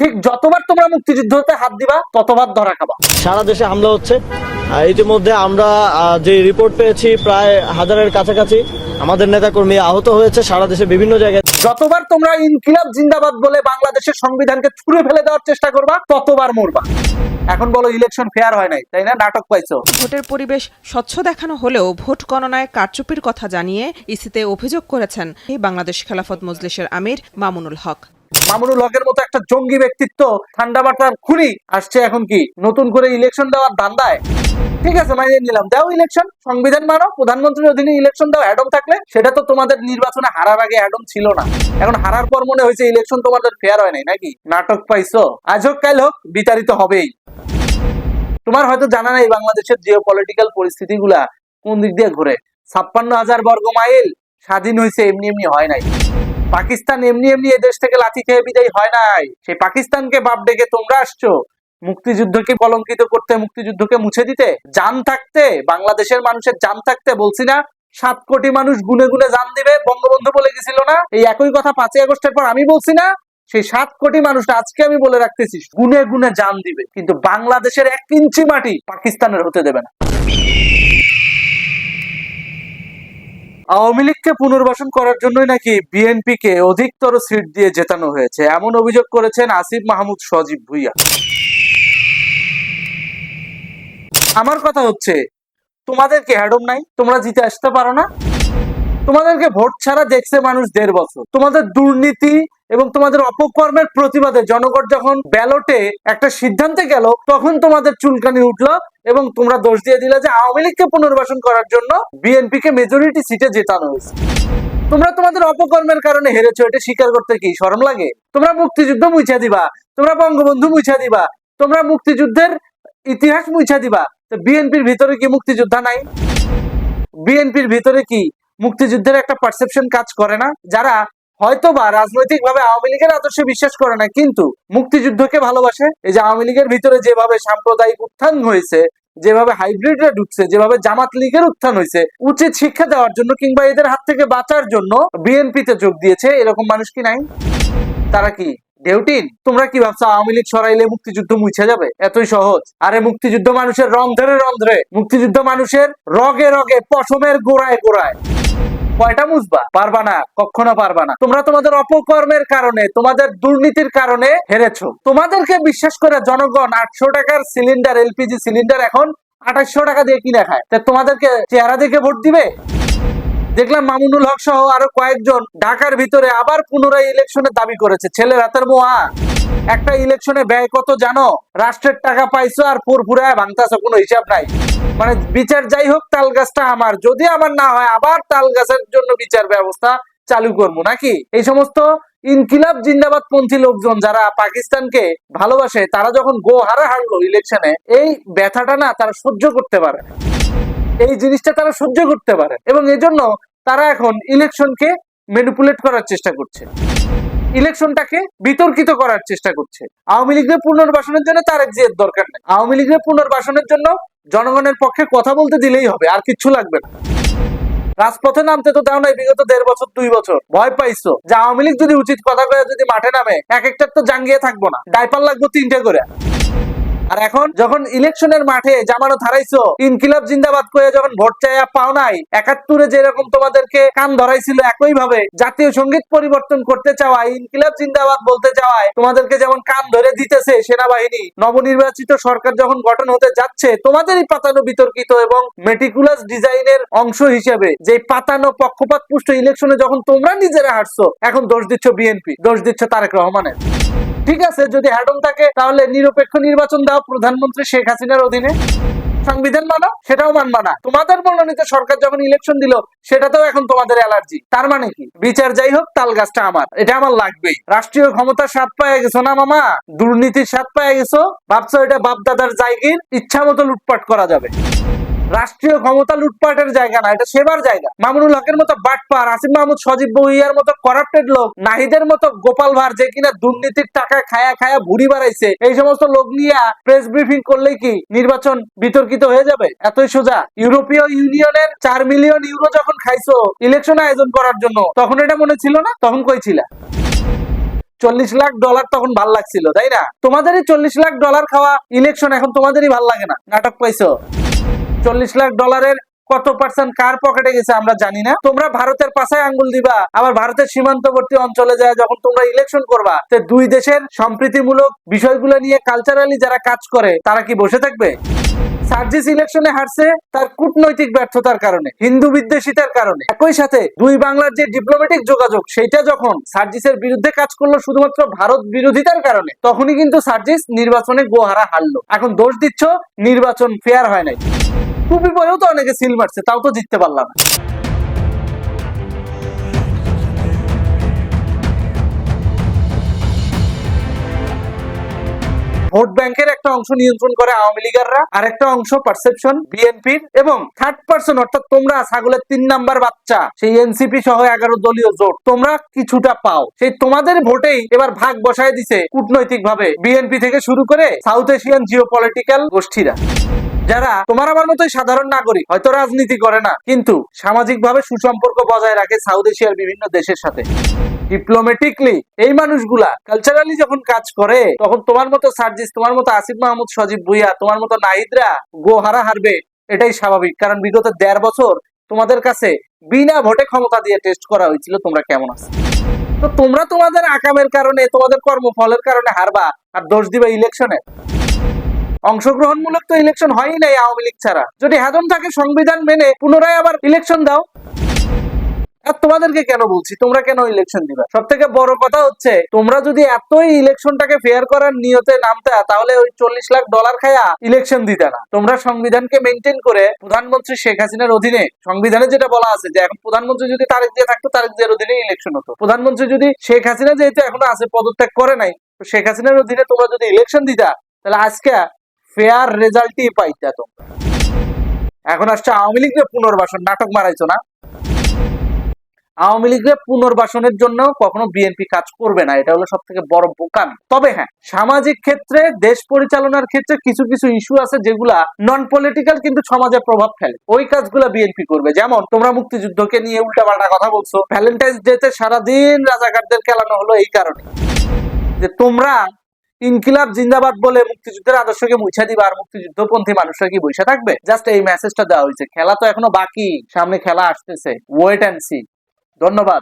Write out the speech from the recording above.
ঠিক যতবার তোমরা মুক্তিযুদ্ধতে হাত দিবা ততবার ধরা খাবা। সারা দেশে হামলা হচ্ছে। ইতিমধ্যে আমরা যে রিপোর্ট পেয়েছি প্রায় হাজারের কাছাকাছি আমাদের নেতাকর্মী আহত হয়েছে সারা দেশে বিভিন্ন জায়গায়। যতবার তোমরা ইনকিলাব জিন্দাবাদ বলে বাংলাদেশের সংবিধানকে ছুড়ে ফেলে দেওয়ার চেষ্টা করবা ততবার মরবা। এখন বলো ইলেকশন ফেয়ার হয় নাই তাই না? নাটক পাইছো। ভোটের পরিবেশ স্বচ্ছ দেখানো হলেও ভোট গণনায় কারচুপির কথা জানিয়ে ইসিতে অভিযোগ করেছেন এই বাংলাদেশ খেলাফত মজলিসের আমির মামুনুল হক। মামুনুল হকের মতো একটা জঙ্গি ব্যক্তিত্ব ঠান্ডা মাথার খুনি আসছে এখন কি? নতুন করে ইলেকশন দেওয়ার ধান্দায় ঠিক আছে মানিয়ে নিলাম। দাও ইলেকশন সংবিধান মানো, প্রধানমন্ত্রীর অধীনে ইলেকশন দাও অ্যাডম থাকলে সেটা তো তোমাদের নির্বাচনে হারার আগে অ্যাডম ছিল না। এখন হারার পর মনে হয়েছে ইলেকশন তোমাদের ফেয়ার হয় নাই, নাকি? নাটক পাইছো? আজ হোক, কাল হোক, বিতাড়িত হবেই। তোমার হয়তো জানা নাই বাংলাদেশের জিও পলিটিক্যাল পরিস্থিতিগুলা কোন দিক দিয়ে ঘুরে। ছাপ্পান্ন হাজার বর্গ মাইল স্বাধীন হয়েছে, এমনি এমনি হয় নাই। পাকিস্তান এমনি এমনি এদেশ থেকে লাথি খেয়ে বিদায় হয় নাই। সেই পাকিস্তানকে বাপ ডেকে তোমরা আসছো। মুক্তিযুদ্ধকে কলঙ্কিত করতে, মুক্তিযুদ্ধকে মুছে দিতে, জান থাকতে, বাংলাদেশের মানুষের জান থাকতে বলছি না, সাত কোটি মানুষ গুনে গুনে জান দিবে, বঙ্গবন্ধু বলে গেছিল না? এই একই কথা পাঁচই আগস্টের পর আমি বলছি না, সেই সাত কোটি মানুষ আজকে আমি বলে রাখতেছি, গুনে গুনে জান দিবে। কিন্তু বাংলাদেশের এক ইঞ্চি মাটি পাকিস্তানের হতে দেবে না। আওয়ামী লীগকে পুনর্বাসন করার জন্যই নাকি বিএনপিকে অধিকতর সিট দিয়ে জেতানো হয়েছে? এমন অভিযোগ করেছেন আসিফ মাহমুদ সজীব ভুইয়া। আমার কথা হচ্ছে, তোমাদের কি হ্যাডম নাই? তোমরা জিতে আসতে পারো না? তোমাদেরকে ভোট ছাড়া দেখছে মানুষ দেড় বছর। তোমাদের দুর্নীতি এবং তোমাদের অপকর্মের প্রতিবাদে জনগণ যখন ব্যালটে একটা সিদ্ধান্তে গেল, তখন তোমাদের চুলকানি উঠল এবং তোমরা দোষ দিয়ে দিলে যে আওয়ামী লীগকে পুনর্বাসন করার জন্য বিএনপি কে মেজরিটি সিটে জেতানো হয়েছে। তোমরা তোমাদের অপকর্মের কারণে হেরেছো, এটা স্বীকার করতে কি শরম লাগে? তোমরা মুক্তিযুদ্ধ মুছা দিবা, তোমরা বঙ্গবন্ধু মুছা দিবা, তোমরা মুক্তিযুদ্ধের ইতিহাস মুছা দিবা। তো বিএনপির ভিতরে কি মুক্তিযোদ্ধা নাই? বিএনপির ভিতরে কি মুক্তিযুদ্ধের একটা পারসেপশন কাজ করে না, যারা হয়তো বা রাজনৈতিক ভাবে আওয়ামী লীগের আদর্শে বিশ্বাস করে না, কিন্তু মুক্তিযুদ্ধকে ভালোবাসে। এই যে আওয়ামী লীগের ভিতরে যেভাবে সাম্প্রদায়িক উত্থান হয়েছে, যেভাবে হাইব্রিডরা ঢুকছে, যেভাবে জামাত লীগের উত্থান হয়েছে, উচিত শিক্ষা দেওয়ার জন্য কিংবা এদের হাত থেকে বাঁচার জন্য বিএনপিতে যোগ দিয়েছে, এরকম মানুষ কি নাই? তারা কি ডেউটিন তোমরা কি ভাবছ আওয়ামী লীগ সরাইলে মুক্তিযুদ্ধ মুছে যাবে? এতই সহজ। আরে মুক্তিযুদ্ধ মানুষের রন্ধ্রে রন্ধ্রে মুক্তিযুদ্ধ মানুষের রগে রগে, পশমের গোড়ায় গোড়ায়। কয়টা মুছবা পারবা না, কখনো পারবা না। তোমরা তোমাদের অপকর্মের কারণে, তোমাদের দুর্নীতির কারণে হেরেছো। তোমাদেরকে বিশ্বাস করে জনগণ আটশো টাকার সিলিন্ডার, এলপিজি সিলিন্ডার এখন আঠাশশো টাকা দিয়ে কিনে খায়। তা তোমাদেরকে চেহারা দেখে ভোট দিবে? দেখলাম মামুনুল হক সহ আরও কয়েকজন ঢাকার ভিতরে আবার পুনরায় ইলেকশনের দাবি করেছে। ছেলে হাতের মোয়া। একটা ইলেকশনে ব্যয় কত জানো? রাষ্ট্রের টাকা পাইছো আর পুরপুরায় ভাঙতাছো, কোনো হিসাব নাই। মানে বিচার যাই হোক, তাল গাছটা আমার। যদি আমার না হয়, আবার তাল গাছের জন্য বিচার ব্যবস্থা চালু করব, নাকি? এই সমস্ত ইনকিলাব জিন্দাবাদ পন্থী লোকজন যারা পাকিস্তানকে ভালোবাসে, তারা যখন গো হারা হারলো ইলেকশনে এই ব্যথাটা না তারা সহ্য করতে পারে। এই জিনিসটা তারা সহ্য করতে পারে এবং এজন্য তারা এখন ইলেকশনকে ম্যানিপুলেট করার চেষ্টা করছে। ইলেকশনটাকে বিতর্কিত করার চেষ্টা করছে। আওয়ামী লীগের পুনর্বাসনের জন্য তার জিয়ের দরকার নেই। আওয়ামী লীগের পুনর্বাসনের জন্য জনগণের পক্ষে কথা বলতে দিলেই হবে, আর কিচ্ছু লাগবে না। রাজপথে নামতে তো দাও নাই, বিগত দেড় বছর, দুই বছর। ভয় পাইছো যে আওয়ামী লীগ যদি উচিত কথা কয়ে যদি মাঠে নামে, এক একটা তো জাঙ্গিয়ে থাকব না। ডাইপার লাগবো তিনটে করে। আর এখন যখন ইলেকশনের মাঠে জামানো হারাইছো, ইনকিলাব জিন্দাবাদ করে যখন ভোট চাইয়া পাও নাই, একাত্তরে যেরকম তোমাদেরকে কান ধরাইছিল একই ভাবে জাতীয় সংগীত পরিবর্তন করতে চাওয়া ইনকিলাব জিন্দাবাদ বলতে চাওয়ায়, তোমাদেরকে যেমন কান ধরে দিতেছে সেনাবাহিনী, নবনির্বাচিত সরকার যখন গঠন হতে যাচ্ছে, তোমাদেরই পাতানো বিতর্কিত এবং মেটিকুলাস ডিজাইনের অংশ হিসেবে যে পাতানো পক্ষপাত পুষ্ট ইলেকশনে যখন তোমরা নিজেরা হারছো, এখন দোষ দিচ্ছ বিএনপি, দোষ দিচ্ছ তারেক রহমানের। ঠিক আছে, যদি হ্যাডম থাকে, তাহলে নিরপেক্ষ নির্বাচন দাও প্রধানমন্ত্রী শেখ হাসিনার অধীনে। সংবিধান মানো, সেটাও মানবা না। তোমাদের মনোনীত সরকার যখন ইলেকশন দিল, সেটাতেও এখন তোমাদের অ্যালার্জি তার মানে কি? বিচার যাই হোক, তাল গাছটা আমার। এটা আমার লাগবেই। রাষ্ট্রীয় ক্ষমতার স্বাদ পায়ে গেছো না, মামা? দুর্নীতির স্বাদ পায়ে গেছো? ভাবছ এটা বাপদাদার জায়গির? ইচ্ছা মতো লুটপাট করা যাবে। রাষ্ট্রীয় ক্ষমতা লুটপাটের জায়গা না, এটা সেবার জায়গা। মামুনুল হকের মতো বাটপার আসিম মাহমুদ, সজীব বহিয়ার মতো করাপ্টেড লোক, নাহিদের মতো গোপাল ভার যে কিনা দুর্নীতির টাকা খায়া খায়া ভুড়ি বাড়াইছে এই সমস্ত লোক নিয়ে প্রেস ব্রিফিং করলেই কি নির্বাচন বিতর্কিত হয়ে যাবে? এতই সোজা। ইউরোপীয় ইউনিয়নের চার মিলিয়ন ইউরো যখন খাইছো ইলেকশন আয়োজন করার জন্য, তখন এটা মনে ছিল না? তখন কই ছিল? চল্লিশ লাখ ডলার তখন ভালো লাগছিল, তাই না? তোমাদেরই চল্লিশ লাখ ডলার খাওয়া ইলেকশন এখন তোমাদেরই ভালো লাগে না। নাটক পাইছো? চল্লিশ লাখ ডলারের কত পার্সেন্ট কার পকেটে গেছে আমরা জানি না। তোমরা ভারতের পাশায় আঙ্গুল দিবা, আবার ভারতের সীমান্তবর্তী অঞ্চলে যায় যখন তোমরা ইলেকশন করবা, তে দুই দেশের সম্প্রীতিমূলক বিষয়গুলো নিয়ে কালচারালি যারা কাজ করে, তারা কি বসে থাকবে? সার্জিস ইলেকশনে হারছে তার কূটনৈতিক ব্যর্থতার কারণে, হিন্দু বিদ্বেষিতার কারণে। একই সাথে দুই বাংলার যে ডিপ্লোম্যাটিক যোগাযোগ, সেইটা যখন সার্জিসের বিরুদ্ধে কাজ করল শুধুমাত্র ভারত বিরোধিতার কারণে, তখনই কিন্তু সার্জিস নির্বাচনে গোহারা হারলো। এখন দোষ দিচ্ছ, নির্বাচন ফেয়ার হয় নাই। টুপি পরেও তো অনেকে সিল মারছে, তাও তো জিততে পারলাম ভোট ব্যাংকের একটা অংশ নিয়ন্ত্রণ করে আওয়ামী লীগাররা, আর একটা অংশ পারসেপশন বিএনপির এবং থার্ড পার্সন অর্থাৎ তোমরা ছাগলের তিন নাম্বার বাচ্চা, সেই এনসিপি সহ এগারো দলীয় জোট, তোমরা কিছুটা পাও। সেই তোমাদের ভোটেই এবার ভাগ বসায় দিছে কূটনৈতিক ভাবে বিএনপি থেকে শুরু করে সাউথ এশিয়ান জিও পলিটিক্যাল গোষ্ঠীরা। যারা তোমার আমার মতোই সাধারণ নাগরিক, হয়তো রাজনীতি করে না, কিন্তু সামাজিক ভাবে সুসম্পর্ক বজায় রাখে সাউথ এশিয়ার বিভিন্ন দেশের সাথে। ডিপ্লোমেটিকলি এই মানুষগুলা কালচারালি যখন কাজ করে, তখন তোমার মতো সার্জিস, তোমার মতো আসিফ মাহমুদ, সজীব ভুইয়া, তোমার মতো নাহিদরা গোহারা হারবে, এটাই স্বাভাবিক। কারণ বিগত দেড় বছর তোমাদের কাছে বিনা ভোটে ক্ষমতা দিয়ে টেস্ট করা হয়েছিল, তোমরা কেমন আছো? তো তোমরা তোমাদের আকামের কারণে, তোমাদের কর্মফলের কারণে হারবা, আর দোষ দিবে ইলেকশনে অংশগ্রহণমূলক তো ইলেকশন হয়ই নাই আওয়ামী লীগ ছাড়া। যদি হাদন থাকে, সংবিধান মেনে পুনরায় আবার ইলেকশন দাও। আর তোমাদেরকে কেন বলছি? তোমরা কেন ইলেকশন দিবা? সব থেকে বড় কথা হচ্ছে, তোমরা যদি এতই ইলেকশনটাকে ফেয়ার করার নিয়তে নামতে, তাহলে ওই চল্লিশ লাখ ডলার খায়া ইলেকশন দিতে না। তোমরা সংবিধানকে মেনটেন করে প্রধানমন্ত্রী শেখ হাসিনার অধীনে, সংবিধানে যেটা বলা আছে যে, এখন প্রধানমন্ত্রী যদি তারেক দিয়ে থাকতো, তারেক জিয়ার অধীনে ইলেকশন হতো। প্রধানমন্ত্রী যদি শেখ হাসিনা যেহেতু এখনও আছে, পদত্যাগ করে নাই শেখ হাসিনার অধীনে তোমরা যদি ইলেকশন দিতা, তাহলে আজকে ফেয়ার রেজাল্টই পাইতা তোমরা। এখন আসছে আওয়ামী লীগের পুনর্বাসন, নাটক মারাইছো না? আওয়ামী লীগের পুনর্বাসনের জন্য কখনো বিএনপি কাজ করবে না, এটা হলো সব থেকে বড় বোকামি। তবে হ্যাঁ সামাজিক ক্ষেত্রে, দেশ পরিচালনার ক্ষেত্রে কিছু কিছু ইস্যু আছে যেগুলা নন পলিটিক্যাল কিন্তু সমাজে প্রভাব ফেলে। ওই কাজগুলা বিএনপি করবে। যেমন, তোমরা মুক্তিযুদ্ধকে নিয়ে উল্টাপাল্টা কথা বলছো ভ্যালেন্টাইন্স ডেতে সারাদিন রাজাকারদের খেলানো হলো এই কারণে। যে তোমরা ইনকিলাব জিন্দাবাদ বলে মুক্তিযুদ্ধের আদর্শকে মুছা দিবা আর মুক্তিযুদ্ধপন্থী মানুষরা কি বসে থাকবে? জাস্ট এই মেসেজটা দেওয়া হয়েছে। খেলা তো এখনও বাকি। সামনে খেলা আসতেছে। ওয়েট অ্যান্ড সি ধন্যবাদ।